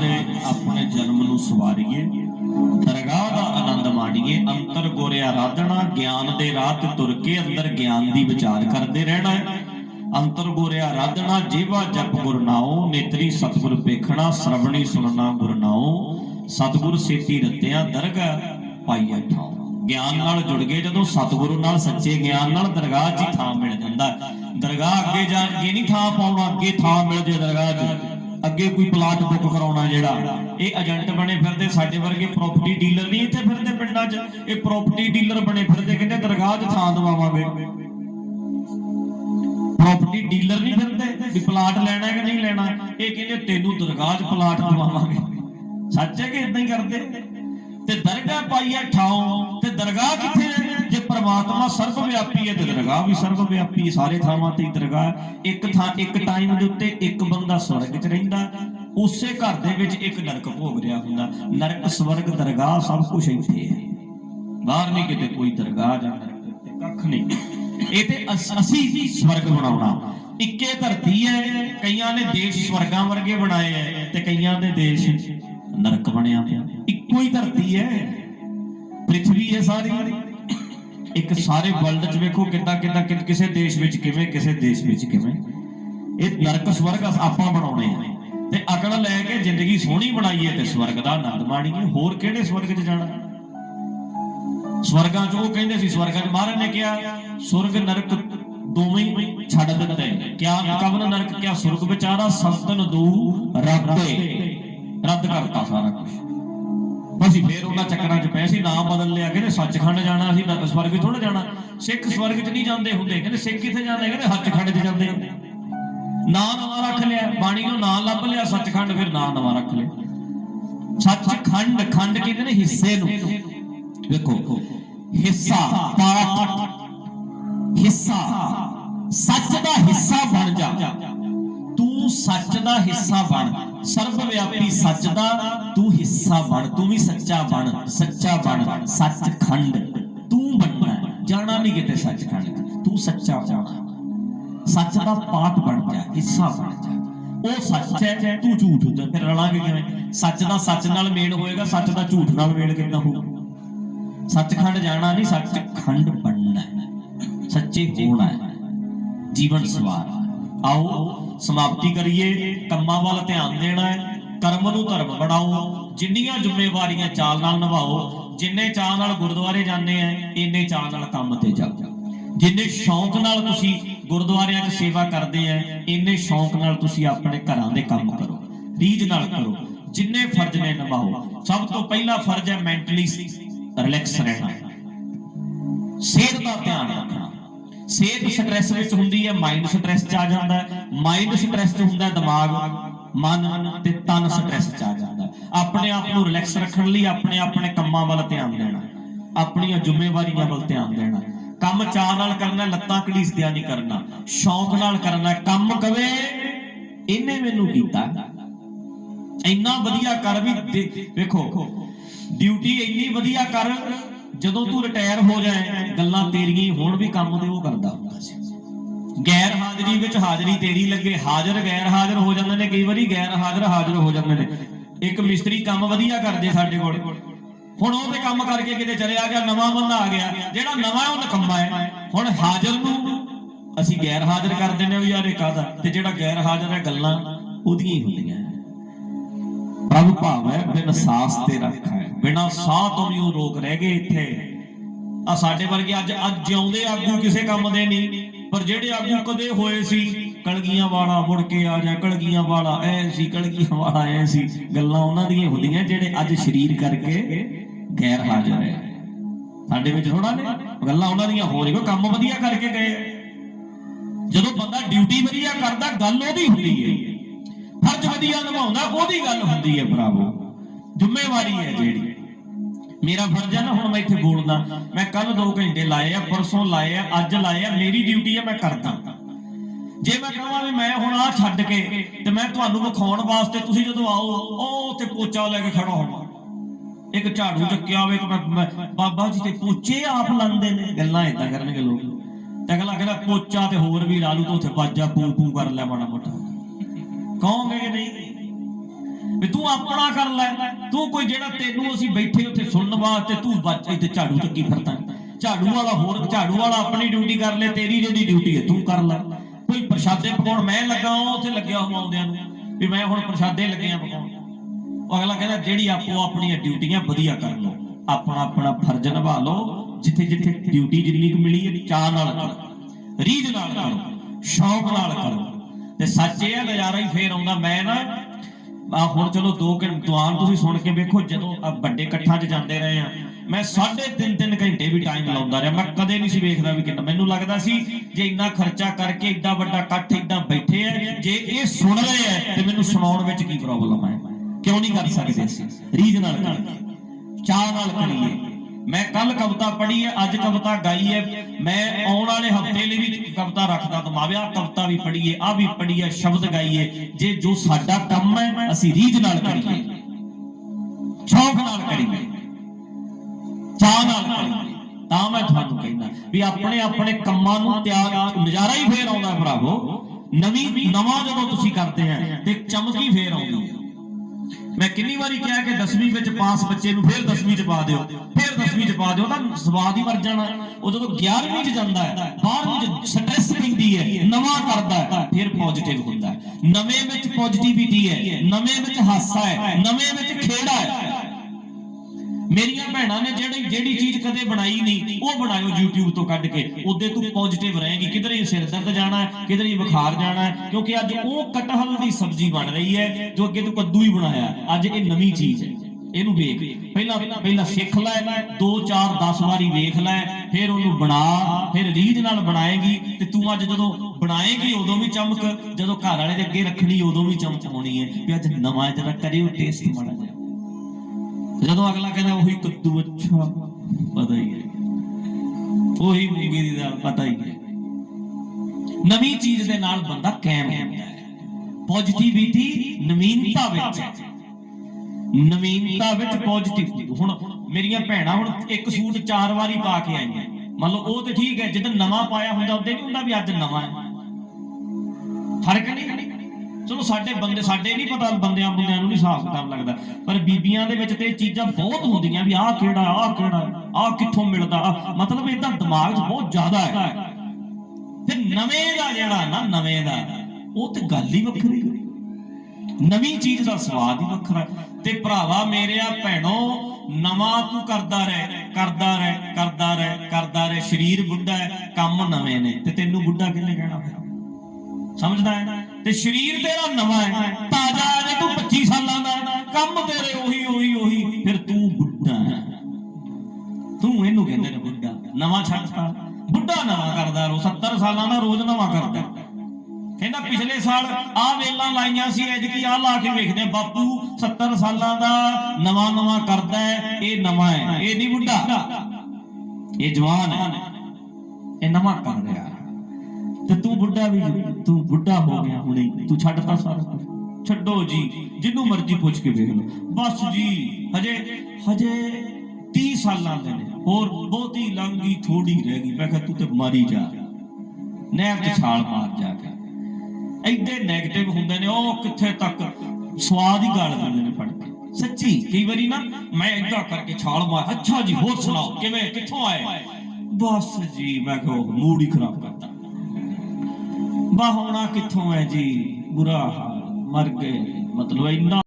ਸਾਰੇ ਆਪਣੇ ਜਨਮ ਨੂੰ ਸਵਾਰੀਏ, ਦਰਗਾਹ ਦਾ ਆਨੰਦ ਮਾਣੀਏ, ਅੰਤਰ ਗੋਰਿਆ ਰਾਧਣਾ ਗਿਆਨ ਦੇ ਰਾਹ ਤੇ ਤੁਰ ਕੇ ਅੰਦਰ ਗਿਆਨ ਦੀ ਵਿਚਾਰ ਕਰਦੇ ਰਹਿਣਾ ਹੈ। ਅੰਤਰ ਗੋਰਿਆ ਰਾਧਣਾ ਜੀਵਾ ਜਪ ਗੁਰ ਨੇਤਰੀ ਸਤਿਗੁਰ ਵੇਖਣਾ, ਸ਼ਰਵਣੀ ਸੁਣਨਾ ਗੁਰਨਾਓ ਸਤਿਗੁਰ ਸੇਤੀ ਰਤਿਆ ਦਰਗਾਹ ਪਾਈਆ ਠਾਉ। ਗਿਆਨ ਨਾਲ ਜੁੜ ਗਏ, ਜਦੋਂ ਸਤਿਗੁਰੂ ਨਾਲ ਸੱਚੇ ਗਿਆਨ ਨਾਲ ਦਰਗਾਹ 'ਚ ਥਾਂ ਮਿਲ ਜਾਂਦਾ ਦਰਗਾਹ ਅੱਗੇ ਜਾ ਕੇ ਨਹੀਂ ਥਾਂ ਪਾਉਣਾ, ਅੱਗੇ ਥਾਂ ਮਿਲ ਜੇ ਦਰਗਾਹ 'ਚ। ਅੱਗੇ ਕੋਈ ਪਲਾਟ ਬੁੱਕ ਕਰਾਉਣਾ ਜਿਹੜਾ, ਇਹ ਏਜੰਟ ਬਣੇ ਫਿਰਦੇ ਸਾਡੇ ਵਰਗੇ ਪ੍ਰਾਪਰਟੀ ਡੀਲਰ ਨਹੀਂ ਇੱਥੇ ਫਿਰਦੇ ਪਿੰਡਾਂ 'ਚ। ਇਹ ਪ੍ਰਾਪਰਟੀ ਡੀਲਰ ਬਣੇ ਫਿਰਦੇ ਕਹਿੰਦੇ ਦਰਗਾਹ 'ਚ ਥਾਂ ਦਵਾਵਾਂਗੇ। ਪ੍ਰਾਪਰਟੀ ਡੀਲਰ ਨਹੀਂ ਫਿਰਦੇ ਵੀ ਪਲਾਟ ਲੈਣਾ ਹੈ ਕਿ ਨਹੀਂ ਲੈਣਾ, ਇਹ ਕਹਿੰਦੇ ਤੈਨੂੰ ਦਰਗਾਹ 'ਚ ਪਲਾਟ ਦਵਾਵਾਂਗੇ। ਸੱਚ ਹੈ ਕਿ ਇਦਾਂ ਹੀ ਕਰਦੇ? ਤੇ ਦਰਗਾਹ ਪਾਈਆ ਠਾਉ, ਤੇ ਦਰਗਾਹ ਕਿੱਥੇ ਹੈ? ਜੇ ਪ੍ਰਮਾਤਮਾ ਸਰਵ ਵਿਆਪੀ ਹੈ ਤੇ ਦਰਗਾਹ ਵੀ ਸਰਵ ਵਿਆਪੀ ਹੈ, ਸਾਰੇ ਥਾਵਾਂ ਤੇ ਦਰਗਾਹ ਇੱਕ ਥਾਂ, ਇੱਕ ਟਾਈਮ ਦੇ ਉੱਤੇ ਇੱਕ ਬੰਦਾ ਸਵਰਗ 'ਚ ਰਹਿੰਦਾ, ਉਸੇ ਘਰ ਦੇ ਵਿੱਚ ਇੱਕ ਨਰਕ ਭੋਗ ਰਿਹਾ ਹੁੰਦਾ। ਨਰਕ, ਸਵਰਗ, ਦਰਗਾਹ ਸਭ ਕੁਝ ਇੱਥੇ ਹੈ। ਬਾਹਰ ਨਹੀਂ ਕਿਤੇ ਕੋਈ ਦਰਗਾਹ ਜਾਂ ਨਰਕ ਤੇ ਕੱਖ ਨਹੀਂ। ਇਹ ਤੇ ਅਸੀਂ ਸਵਰਗ ਬਣਾਉਣਾ। ਇੱਕੇ ਧਰਤੀ ਹੈ, ਕਈਆਂ ਨੇ ਦੇਸ਼ ਸਵਰਗਾਂ ਵਰਗੇ ਬਣਾਏ ਐ ਤੇ ਕਈਆਂ ਦੇ ਦੇਸ਼ ਨਰਕ ਬਣਿਆ ਪਿਆ। ਇੱਕੋ ਹੀ ਧਰਤੀ ਹੈ। ਪ੍ਰithvi ਹੈ ਸਾਰੀ। ਇੱਕ ਸਾਰੇ ਵਰਲਡ 'ਚ ਵੇਖੋ ਕਿੱਦਾਂ ਕਿੱਦਾਂ ਕਿਸੇ ਦੇਸ਼ ਵਿੱਚ ਕਿਵੇਂ, ਕਿਸੇ ਦੇਸ਼ ਵਿੱਚ ਕਿਵੇਂ। ਇਹ ਨਰਕ ਸਵਰਗ ਆਪਾਂ ਬਣਾਉਣੇ ਆ। ਤੇ ਅਕਲ ਲੈ ਕੇ ਜ਼ਿੰਦਗੀ ਸੋਹਣੀ ਬਣਾਈਏ ਤੇ ਸਵਰਗ ਦਾ ਆਨੰਦ ਮਾਣੀਏ। ਹੋਰ ਕਿਹੜੇ ਸਵਰਗ 'ਚ ਜਾਣਾ? ਸਵਰਗਾਂ 'ਚ ਉਹ ਕਹਿੰਦੇ ਸੀ, ਸਵਰਗਾਂ 'ਚ ਮਹਾਰਾਜ ਨੇ ਕਿਹਾ, ਸੁਰਗ, ਨਰਕ ਦੋਵੇਂ ਛੱਡ ਦਿੱਤੇ ਕਿਆ ਕਵਨ ਨਰਕ, ਕਿਆ ਸੁਰਗ ਵਿਚਾਰਾ, ਸੰਤਨ ਦੂ ਰੱਬੇ ਰੱਦ ਕਰਤਾ ਸਾਰਾ ਕੁਝ ਅਸੀਂ ਫੇਰ ਉਹਨਾਂ ਚੱਕਰਾਂ 'ਚ ਪਏ ਸੀ, ਨਾਮ ਬਦਲ ਲਿਆ, ਕਹਿੰਦੇ ਸੱਚਖੰਡ ਜਾਣਾ ਅਸੀਂ ਨ- ਸਵਰਗ ਥੋੜਾ ਜਾਣਾ। ਸਿੱਖ ਸਵਰਗ 'ਚ ਨਹੀਂ ਜਾਂਦੇ ਹੁੰਦੇ, ਕਹਿੰਦੇ ਸਿੱਖ ਕਿੱਥੇ ਜਾਂਦੇ, ਕਹਿੰਦੇ ਸੱਚਖੰਡ 'ਚ ਜਾਂਦੇ ਹੁੰਦੇ। ਨਵਾਂ ਰੱਖ ਲਿਆ, ਬਾਣੀ ਨੂੰ ਨਾਂ ਲੱਭ ਲਿਆ, ਸੱਚਖੰਡ ਫਿਰ ਨਾਂ ਨਵਾਂ ਰੱਖ ਲਿਆ। ਸੱਚਖੰਡ, ਖੰਡ ਕਹਿੰਦੇ ਨੇ ਹਿੱਸੇ ਨੂੰ। ਵੇਖੋ, ਹਿੱਸਾ ਪਾਰਟ ਹਿੱਸਾ, ਸੱਚ ਦਾ ਹਿੱਸਾ ਬਣ ਜਾ। ਤੂੰ ਸੱਚ ਦਾ ਹਿੱਸਾ ਬਣ। ਸਰਵ ਵਿਆਪੀ ਸੱਚ ਦਾ ਤੂੰ ਹਿੱਸਾ ਬਣ, ਤੂੰ ਵੀ ਸੱਚਾ ਬਣ ਸੱਚਾ ਬਣ, ਸੱਚਖੰਡ ਤੂੰ ਬਣਨਾ ਜਾਣਾ ਨਹੀਂ ਕਿਤੇ ਸੱਚਖੰਡ, ਤੂੰ ਸੱਚਾ ਹੋਣਾ ਸੱਚ ਦਾ ਪਾਰਟ ਬਣ ਜਾ, ਹਿੱਸਾ ਬਣ ਜਾ। ਉਹ ਸੱਚ ਹੈ, ਤੂੰ ਝੂਠ ਹੁੰਦਾ ਫਿਰ ਰਲਾਂਗੇ ਕਿਵੇਂ? ਸੱਚ ਦਾ ਸੱਚ ਨਾਲ ਮੇਲ ਹੋਏਗਾ, ਸੱਚ ਦਾ ਝੂਠ ਨਾਲ ਮੇਲ ਕਿੱਦਾਂ ਹੋਊ? ਸੱਚਖੰਡ ਜਾਣਾ ਨਹੀਂ, ਸੱਚਖੰਡ ਬਣਨਾ ਸੱਚੇ ਹੋਣਾ ਜੀਵਨ ਸਵਾਰ। ਆਓ ਸਮਾਪਤੀ ਕਰੀਏ। ਕੰਮਾਂ ਵੱਲ ਧਿਆਨ ਦੇਣਾ ਹੈ। ਕਰਮ ਨੂੰ ਧਰਮ ਬਣਾਓ। ਜਿੰਨੀਆਂ ਜ਼ਿੰਮੇਵਾਰੀਆਂ ਚਾਲ ਨਾਲ ਨਿਭਾਓ, ਜਿੰਨੇ ਚਾਹ ਨਾਲ ਗੁਰਦੁਆਰੇ ਜਾਂਦੇ ਆ, ਇੰਨੇ ਚਾਹ ਨਾਲ ਕੰਮ ਤੇ ਜਾਓ। ਜਿੰਨੇ ਸ਼ੌਂਕ ਨਾਲ ਤੁਸੀਂ ਗੁਰਦੁਆਰਿਆਂ 'ਚ ਸੇਵਾ ਕਰਦੇ ਆ, ਇੰਨੇ ਸ਼ੌਂਕ ਨਾਲ ਤੁਸੀਂ ਆਪਣੇ ਘਰਾਂ ਦੇ ਕੰਮ ਕਰੋ। ਰੀਝ ਨਾਲ ਕਰੋ। ਜਿੰਨੇ ਫਰਜ਼ ਨੇ ਨਿਭਾਓ। ਸਭ ਤੋਂ ਪਹਿਲਾ ਫਰਜ਼ ਹੈ ਮੈਂਟਲੀ ਰਿਲੈਕਸ ਰਹਿਣਾ। ਸਿਹਤ ਦਾ ਧਿਆਨ ਸਿਹਤ ਸਟ੍ਰੈਸ ਵਿੱਚ ਹੁੰਦੀ ਹੈ ਮਾਈਂਡ ਸਟ੍ਰੈਸ 'ਚ ਆ ਜਾਂਦਾ ਮਾਈਂਡ ਸਟ੍ਰੈਸ 'ਚ ਹੁੰਦਾ ਦਿਮਾਗ, ਮਨ ਤੇ ਤਨ ਸਟ੍ਰੈਸ 'ਚ ਆ ਜਾਂਦਾ ਆਪਣੇ ਆਪ ਨੂੰ ਰਿਲੈਕਸ ਰੱਖਣ ਲਈ ਆਪਣੇ ਆਪਣੇ ਕੰਮਾਂ ਵੱਲ ਧਿਆਨ ਦੇਣਾ, ਆਪਣੀਆਂ ਜ਼ਿੰਮੇਵਾਰੀਆਂ ਵੱਲ ਧਿਆਨ ਦੇਣਾ। ਕੰਮ ਚਾਹ ਨਾਲ ਕਰਨਾ, ਲੱਤਾਂ ਘੜੀਸਦਿਆਂ ਨਹੀਂ ਕਰਨਾ। ਸ਼ੌਂਕ ਨਾਲ ਕਰਨਾ, ਕੰਮ ਕਵੇ, ਇਹਨੇ ਮੈਨੂੰ ਕੀਤਾ। ਇੰਨਾ ਵਧੀਆ ਕਰ ਵੀ ਦੇ- ਵੇਖੋ ਡਿਊਟੀ ਇੰਨੀ ਵਧੀਆ ਕਰ ਜਦੋਂ ਤੂੰ ਰਿਟਾਇਰ ਹੋ ਜਾਏ, ਗੱਲਾਂ ਤੇਰੀਆਂ ਹੀ ਹੋਣ ਵੀ ਕੰਮ ਤੇ ਉਹ ਕਰਦਾ ਹੁੰਦਾ ਸੀ। ਗੈਰ ਹਾਜ਼ਰੀ ਵਿੱਚ ਹਾਜ਼ਰੀ ਤੇਰੀ ਲੱਗੇ, ਹਾਜ਼ਰ ਗੈਰ ਹਾਜ਼ਰ ਹੋ ਜਾਂਦੇ ਨੇ, ਕਈ ਵਾਰੀ ਗੈਰ ਹਾਜ਼ਰ ਹਾਜ਼ਰ ਹੋ ਜਾਂਦੇ ਨੇ। ਇੱਕ ਮਿਸਤਰੀ ਕੰਮ ਵਧੀਆ ਕਰਦੇ ਸਾਡੇ ਕੋਲ। ਹੁਣ ਉਹ ਤੇ ਕੰਮ ਕਰਕੇ ਕਿਤੇ ਚਲਿਆ ਗਿਆ, ਨਵਾਂ ਬੰਦਾ ਆ ਗਿਆ, ਜਿਹੜਾ ਨਵਾਂ ਉਹ ਨਕੰਮਾ ਹੈ। ਹੁਣ ਹਾਜ਼ਰ ਨੂੰ ਅਸੀਂ ਗੈਰ ਹਾਜ਼ਰ ਕਰ ਦਿੰਦੇ ਹਾਂ ਯਾਰ ਇਹ ਕਾਹਦਾ? ਤੇ ਜਿਹੜਾ ਗੈਰ ਹਾਜ਼ਰ ਹੈ ਗੱਲਾਂ ਉਹਦੀਆਂ ਹੀ ਹੁੰਦੀਆਂ। ਪ੍ਰਭ ਭਾਵ ਹੈ ਬਿਨ ਸਾਸ ਤੇ ਰੱਖ। ਹੈ ਬਿਨਾ ਸਾਹ ਤੋਂ ਵੀ ਉਹ ਰੋਕ ਰਹਿ ਗਏ ਇੱਥੇ। ਆ ਸਾਡੇ ਵਰਗੇ ਅੱਜ ਅੱਜ ਜਿਉਂਦੇ ਆਗੂ ਕਿਸੇ ਕੰਮ ਦੇ ਨਹੀਂ। ਪਰ ਜਿਹੜੇ ਆਗੂ ਕਦੇ ਹੋਏ ਸੀ, ਕਲਗੀਆਂ ਵਾਲਾ ਮੁੜ ਕੇ ਆ ਜਾ, ਕਲਗੀਆਂ ਵਾਲਾ ਐ ਸੀ, ਕਲਗੀਆਂ ਵਾਲਾ ਐ ਸੀ। ਗੱਲਾਂ ਉਹਨਾਂ ਦੀਆਂ ਹੁੰਦੀਆਂ ਜਿਹੜੇ ਅੱਜ ਸ਼ਰੀਰ ਕਰਕੇ ਗੈਰ ਹਾਜ਼ਰ ਹੈ ਸਾਡੇ ਵਿੱਚ ਥੋੜਾ ਨੇ, ਗੱਲਾਂ ਉਹਨਾਂ ਦੀਆਂ ਹੋ। ਰਹੀਆਂ ਕੰਮ ਵਧੀਆ ਕਰਕੇ ਗਏ। ਜਦੋਂ ਬੰਦਾ ਡਿਊਟੀ ਵਧੀਆ ਕਰਦਾ, ਗੱਲ ਉਹਦੀ ਹੁੰਦੀ ਹੈ ਫਰਜ਼ ਵਧੀਆ ਨਿਭਾਉਂਦਾ, ਉਹਦੀ ਗੱਲ ਹੁੰਦੀ ਹੈ ਭਰਾਵੋ। ਜ਼ਿੰਮੇਵਾਰੀ ਹੈ ਜਿਹੜੀ। ਮੇਰਾ ਫਰਜ਼ ਹੈ ਨਾ, ਹੁਣ ਮੈਂ ਇੱਥੇ ਬੋਲਦਾ ਮੈਂ ਕੱਲ 2 ਘੰਟੇ ਲਾਏ ਆ, ਪਰਸੋਂ ਲਾਏ ਆ, ਅੱਜ ਲਾਏ ਆ, ਮੇਰੀ ਡਿਊਟੀ ਹੈ, ਮੈਂ ਕਰਦਾ। ਜੇ ਮੈਂ ਕਹਾਂ ਵੀ ਮੈਂ ਹੁਣ ਆ ਛੱਡ ਕੇ, ਤੇ ਮੈਂ ਤੁਹਾਨੂੰ ਵਿਖਾਉਣ ਵਾਸਤੇ ਤੁਸੀਂ ਜਦੋਂ ਆਓ, ਉਹ ਉੱਥੇ ਪੋਚਾ ਲੈ ਕੇ ਖੜਾ ਹੋਵਾਂ ਇੱਕ ਝਾੜੂ ਚੱਕਿਆ ਹੋਵੇ ਕਿ ਬਾਬਾ ਜੀ ਤੇ ਪੋਚੇ ਆਪ ਲਾਉਂਦੇ ਨੇ। ਗੱਲਾਂ ਇਦਾਂ ਕਰਨਗੇ ਲੋਕ। ਤੇ ਅਗਲਾ ਕਹਿੰਦਾ, ਪੋਚਾ ਤੇ ਹੋਰ ਵੀ ਲਾ ਲੂ ਤੂੰ ਉੱਥੇ ਬਾਜਾ ਪੂ ਪੂ ਕਰ ਲੈ ਮਾੜਾ ਮੋਟਾ। ਕਹੋਗੇ ਕਿ ਨਹੀਂ? ਵੀ ਤੂੰ ਆਪਣਾ ਕਰ ਲੈ। ਤੂੰ ਕੋਈ ਜਿਹੜਾ ਤੈਨੂੰ ਅਸੀਂ ਬੈਠੇ ਉੱਥੇ ਸੁਣਨ ਵਾਸਤੇ ਤੂੰ ਬੱਚ ਇੱਥੇ ਝਾੜੂ ਚੱਕੀ ਫਿਰਦਾ। ਝਾੜੂ ਵਾਲਾ ਹੋਰ, ਝਾੜੂ ਵਾਲਾ ਆਪਣੀ ਡਿਊਟੀ ਕਰ ਲੈ, ਤੇਰੀ ਜਿਹੜੀ ਡਿਊਟੀ ਹੈ ਤੂੰ ਕਰ ਲੈ। ਕੋਈ ਪ੍ਰਸ਼ਾਦੇ ਪਕਾਉਣ ਮੈਂ ਲੱਗਾ ਉੱਥੇ ਲੱਗਿਆ ਹੋਵਾਂ ਨੂੰ। ਵੀ ਮੈਂ ਹੁਣ ਪ੍ਰਸ਼ਾਦੇ ਲੱਗਿਆ ਪਕਾਉਣ। ਅਗਲਾ ਕਹਿੰਦਾ, ਜਿਹੜੀ ਆਪੋ ਆਪਣੀਆਂ ਡਿਊਟੀਆਂ ਵਧੀਆ ਕਰ ਲਓ, ਆਪਣਾ ਆਪਣਾ ਫਰਜ਼ ਨਿਭਾ ਲਓ, ਜਿੱਥੇ ਜਿੱਥੇ ਡਿਊਟੀ ਜਿੰਨੀ ਕੁ ਮਿਲੀ ਹੈ ਚਾਹ ਨਾਲ ਕਰੋ, ਰੀਝ ਨਾਲ ਕਰੋ, ਸ਼ੌਕ ਨਾਲ ਕਰੋ। ਤੇ ਸੱਚ ਇਹ ਹੈ ਨਜ਼ਾਰਾ ਹੀ ਫੇਰ ਆਉਂਦਾ। ਮੈਂ ਨਾ ਆ ਹੁਣ ਚਲੋ ਦੋ ਘੰਟੇ ਦੁਆਨ ਤੁਸੀਂ ਸੁਣ ਕੇ ਵੇਖੋ, ਜਦੋਂ ਆਹ ਵੱਡੇ ਇਕੱਠਾਂ 'ਚ ਜਾਂਦੇ ਰਹੇ ਆ, ਮੈਂ ਸਾਢੇ ਤਿੰਨ ਤਿੰਨ ਘੰਟੇ ਵੀ ਟਾਈਮ ਲਾਉਂਦਾ ਰਿਹਾ। ਮੈਂ ਕਦੇ ਨਹੀਂ ਸੀ ਵੇਖਦਾ ਵੀ ਕਿੰਨਾ ਮੈਨੂੰ ਲੱਗਦਾ ਸੀ ਜੇ ਇੰਨਾ ਖਰਚਾ ਕਰਕੇ ਏਡਾ ਵੱਡਾ ਇਕੱਠ ਏਦਾਂ ਬੈਠੇ ਆ, ਜੇ ਇਹ ਸੁਣ ਰਹੇ ਆ, ਤੇ ਮੈਨੂੰ ਸੁਣਾਉਣ ਵਿੱਚ ਕੀ ਪ੍ਰੋਬਲਮ ਹੈ ਕਿਉਂ ਨਹੀਂ ਕਰ ਸਕਦੇ ਅਸੀਂ? ਰੀਝ ਨਾਲ ਕਰੀਏ। ਚਾਹ ਨਾਲ ਕਰੀਏ। ਮੈਂ ਕੱਲ ਕਵਿਤਾ ਪੜ੍ਹੀ ਹੈ, ਅੱਜ ਕਵਿਤਾ ਗਾਈ ਹੈ। ਮੈਂ ਆਉਣ ਵਾਲੇ ਹਫ਼ਤੇ ਲਈ ਵੀ ਕਵਿਤਾ ਰੱਖਦਾ ਦਮਾਵਿਆ ਕਵਿਤਾ ਵੀ ਪੜ੍ਹੀਏ ਆ ਵੀ ਪੜ੍ਹੀਏ ਸ਼ਬਦ ਗਾਈਏ ਜੇ ਜੋ ਸਾਡਾ ਕੰਮ ਹੈ, ਅਸੀਂ ਰੀਝ ਨਾਲ ਕਰੀਏ। ਸ਼ੌਕ ਨਾਲ ਕਰੀਏ। ਚਾਹ ਨਾਲ ਕਰੀਏ। ਤਾਂ ਮੈਂ ਤੁਹਾਨੂੰ ਕਹਿੰਦਾ ਵੀ ਆਪਣੇ ਆਪਣੇ ਕੰਮਾਂ ਨੂੰ ਤਿਆਗ, ਨਜ਼ਾਰਾ ਹੀ ਫੇਰ ਆਉਂਦਾ ਭਰਾਵੋ। ਨਵੀਂ, ਨਵਾਂ ਜਦੋਂ ਤੁਸੀਂ ਕਰਦੇ ਆ ਤੇ ਚਮਕ ਹੀ ਫੇਰ ਆਉਂਦੀ ਹੈ। ਮੈਂ ਕਿੰਨੀ ਵਾਰੀ ਕਿਹਾ ਕਿ 10ਵੀਂ ਵਿੱਚ ਪਾਸ ਬੱਚੇ ਨੂੰ ਫਿਰ 10ਵੀਂ ਚ ਪਾ ਦਿਓ, ਫਿਰ 10ਵੀਂ ਚ ਪਾ ਦਿਓ। ਤਾਂ ਸਵਾਦ ਹੀ ਮਰ ਜਾਣਾ। ਉਹ ਜਦੋਂ 11ਵੀਂ ਚ ਜਾਂਦਾ ਹੈ 12ਵੀਂ ਚ ਸਟ੍ਰੈਸ ਪੈਂਦੀ ਹੈ, ਨਵਾਂ ਕਰਦਾ ਹੈ, ਫਿਰ ਪੋਜ਼ਿਟਿਵ ਹੁੰਦਾ ਹੈ। ਨਵੇਂ ਵਿੱਚ ਪੋਜ਼ਿਟਿਵਿਟੀ ਹੈ, ਨਵੇਂ ਵਿੱਚ ਹਾਸਾ ਹੈ, ਨਵੇਂ ਵਿੱਚ ਖੇੜਾ ਹੈ ਮੇਰੀਆਂ ਭੈਣਾਂ ਨੇ ਜਿਹੜੀ ਜਿਹੜੀ ਚੀਜ਼ ਕਦੇ ਬਣਾਈ ਨਹੀਂ, ਉਹ ਬਣਾਇਓ YouTube ਤੋਂ ਕੱਢ ਕੇ। ਉਹਦੇ ਤੂੰ ਪੋਜ਼ਿਟਿਵ ਰਹੇਗੀ। ਕਿਧਰੇ ਹੀ ਸਿਰ ਦਰਦ ਜਾਣਾ ਹੈ, ਕਿਧਰੇ ਹੀ ਬੁਖਾਰ ਜਾਣਾ ਹੈ, ਕਿਉਂਕਿ ਅੱਜ ਉਹ ਕਟਹਲ ਦੀ ਸਬਜ਼ੀ ਬਣ ਰਹੀ ਹੈ, ਜੋ ਅੱਗੇ ਤੂੰ ਕੱਦੂ ਹੀ ਬਣਾਇਆ ਅੱਜ ਇਹ ਨਵੀਂ ਚੀਜ਼ ਹੈ। ਇਹਨੂੰ ਵੇਖ। ਪਹਿਲਾਂ ਪਹਿਲਾਂ ਸਿੱਖ ਲੈ। 2 4 10 ਵਾਰੀ ਵੇਖ ਲੈ। ਫਿਰ ਉਹਨੂੰ ਬਣਾ। ਫਿਰ ਰੀਝ ਨਾਲ ਬਣਾਏਗੀ। ਤੇ ਤੂੰ ਅੱਜ ਜਦੋਂ ਬਣਾਏਗੀ, ਉਦੋਂ ਵੀ ਚਮਕ। ਜਦੋਂ ਘਰ ਵਾਲੇ ਦੇ ਅੱਗੇ ਰੱਖਣੀ, ਉਦੋਂ ਵੀ ਚਮਕ ਹੋਣੀ ਹੈ। ਵੀ ਅੱਜ ਨਵਾਂ ਜਿਹੜਾ ਕਰਿਓ ਟੇਸਟ ਮਾੜਾ ਜਦੋਂ ਅਗਲਾ ਕਹਿੰਦਾ ਉਹੀ ਕੱਦੂ ਅੱਛਾ ਪਤਾ ਹੀ ਹੈ। ਉਹੀ ਮੂੰਗੀ ਦੀ ਦਾਲ ਪਤਾ ਹੀ ਹੈ। ਨਵੀਂ ਚੀਜ਼ ਦੇ ਨਾਲ ਬੰਦਾ ਕਾਇਮ ਹੁੰਦਾ ਹੈ। ਪੋਜ਼ਿਟਿਵਿਟੀ ਨਵੀਨਤਾ ਵਿੱਚ ਹੈ। ਨਵੀਨਤਾ ਵਿੱਚ ਪੋਜ਼ਿਟਿਵ ਹੁਣ ਮੇਰੀਆਂ ਭੈਣਾਂ ਹੁਣ ਇੱਕ ਸੂਟ ਚਾਰ ਵਾਰੀ ਪਾ ਕੇ ਆਈਆਂ। ਮੰਨ ਲਓ ਉਹ ਤੇ ਠੀਕ ਹੈ ਜਦੋਂ ਨਵਾਂ ਪਾਇਆ ਹੁੰਦਾ, ਉਦੋਂ ਨਹੀਂ ਹੁੰਦਾ ਵੀ ਅੱਜ ਨਵਾਂ ਹੈ। ਫ਼ਰਕ ਨਹੀਂ। ਚਲੋ ਸਾਡੇ ਬੰਦੇ, ਸਾਡੇ ਨਹੀਂ ਪਤਾ, ਬੰਦਿਆਂ ਬੰਦਿਆਂ ਨੂੰ ਨਹੀਂ ਹਿਸਾਬ ਕਿਤਾਬ ਲੱਗਦਾ। ਪਰ ਬੀਬੀਆਂ ਦੇ ਵਿੱਚ ਤੇ ਇਹ ਚੀਜ਼ਾਂ ਬਹੁਤ ਹੁੰਦੀਆਂ ਵੀ ਆਹ ਕਿਹੜਾ ਆਹ ਕਿਹੜਾ, ਆਹ ਕਿੱਥੋਂ ਮਿਲਦਾ ਮਤਲਬ ਇਹਦਾ ਦਿਮਾਗ 'ਚ ਬਹੁਤ ਜ਼ਿਆਦਾ ਹੈ। ਤੇ ਨਵੇਂ ਦਾ ਜਿਹੜਾ ਨਾ, ਨਵੇਂ ਦਾ, ਉਹ ਤੇ ਗੱਲ ਹੀ ਵੱਖਰੀ ਨਵੀਂ ਚੀਜ਼ ਦਾ ਸਵਾਦ ਹੀ ਵੱਖਰਾ ਤੇ ਭਰਾਵਾ ਮੇਰਿਆ ਭੈਣੋ, ਨਵਾਂ ਤੂੰ ਕਰਦਾ ਰਹਿ ਕਰਦਾ ਰਹਿ ਕਰਦਾ ਰਹਿ ਕਰਦਾ ਰਹਿ, ਸਰੀਰ ਬੁੱਢਾ ਹੈ, ਕੰਮ ਨਵੇਂ ਨੇ। ਤੇ ਤੈਨੂੰ ਬੁੱਢਾ ਕਿਹਨੇ ਕਹਿਣਾ ਫਿਰ? ਸਮਝਦਾ ਹੈ ਤੇ ਸਰੀਰ ਤੇਰਾ ਨਵਾਂ ਹੈ। ਤਾਜ਼ਾ ਹੈ ਜੇ ਤੂੰ 25 ਸਾਲਾਂ ਦਾ ਕੰਮ ਤੇਰੇ ਉਹੀ ਉਹੀ ਉਹੀ। ਫਿਰ ਤੂੰ ਬੁੱਢਾ ਹੈ। ਤੂੰ ਇਹਨੂੰ ਕਹਿੰਦੇ ਨੇ ਬੁੱਢਾ। ਨਵਾਂ ਛੱਡਤਾ। ਬੁੱਢਾ ਨਵਾਂ ਕਰਦਾ ਰੋ। 70 ਸਾਲਾਂ ਦਾ ਰੋਜ਼ ਨਵਾਂ ਕਰਦਾ। ਕਹਿੰਦਾ ਪਿਛਲੇ ਸਾਲ ਆ ਵੇਲਾਂ ਲਾਈਆਂ ਸੀ ਐਤਕੀ ਆ ਲਾ ਕੇ ਵੇਖਦੇ ਬਾਪੂ 70 ਸਾਲਾਂ ਦਾ ਨਵਾਂ ਨਵਾਂ ਕਰਦਾ ਹੈ। ਇਹ ਨਵਾਂ ਹੈ। ਇਹ ਨਹੀਂ ਬੁੱਢਾ। ਇਹ ਜਵਾਨ ਹੈ। ਇਹ ਨਵਾਂ ਕਰ ਰਿਹਾ। ਤੇ ਤੂੰ ਬੁੱਢਾ ਵੀ ਤੂੰ ਬੁੱਢਾ ਹੋ ਗਿਆ ਹੁਣੇ। ਤੂੰ ਛੱਡਤਾ ਸਾਰਾ ਛੱਡੋ ਜੀ। ਜਿੰਨੂੰ ਮਰਜ਼ੀ ਪੁੱਛ ਕੇ ਵੇਖ ਲਓ। ਬਸ ਜੀ, ਹਜੇ ਹਜੇ 30 ਸਾਲਾਂ ਦੇ ਨੇ। ਹੋਰ ਬਹੁਤੀ ਲੰਗੀ ਥੋੜੀ ਰਹਿ ਗਈ। ਮੈਂ ਕਿਹਾ ਤੂੰ ਤੇ ਮਾਰੀ ਜਾ। ਨਹਿਰ 'ਚ ਛਾਲ ਮਾਰ ਜਾ ਕੇ। ਐਡੇ 네ਗੇਟਿਵ ਹੁੰਦੇ ਨੇ। ਉਹ ਕਿੱਥੇ ਤੱਕ ਸਵਾਦ ਹੀ ਗਾਲ ਦਿੰਦੇ ਨੇ ਫੜ ਕੇ। ਸੱਚੀ, ਕਈ ਵਾਰੀ ਨਾ ਮੈਂ ਏਦਾਂ ਕਰਕੇ ਛਾਲ ਮਾਰ ਅੱਛਾ ਜੀ, ਹੋਰ ਸੁਣਾਓ। ਕਿਵੇਂ? ਕਿੱਥੋਂ ਆਏ? ਬਸ ਜੀ, ਮੈਂ ਕਿਹਾ ਮੂਡ ਹੀ ਖਰਾਬ ਕਰਤਾ। ਬਾ ਕਿੱਥੋਂ ਹੈ ਜੀ? ਬੁਰਾ ਹਾਲ ਮਰ ਗਏ ਮਤਲਬ ਇੰਨਾ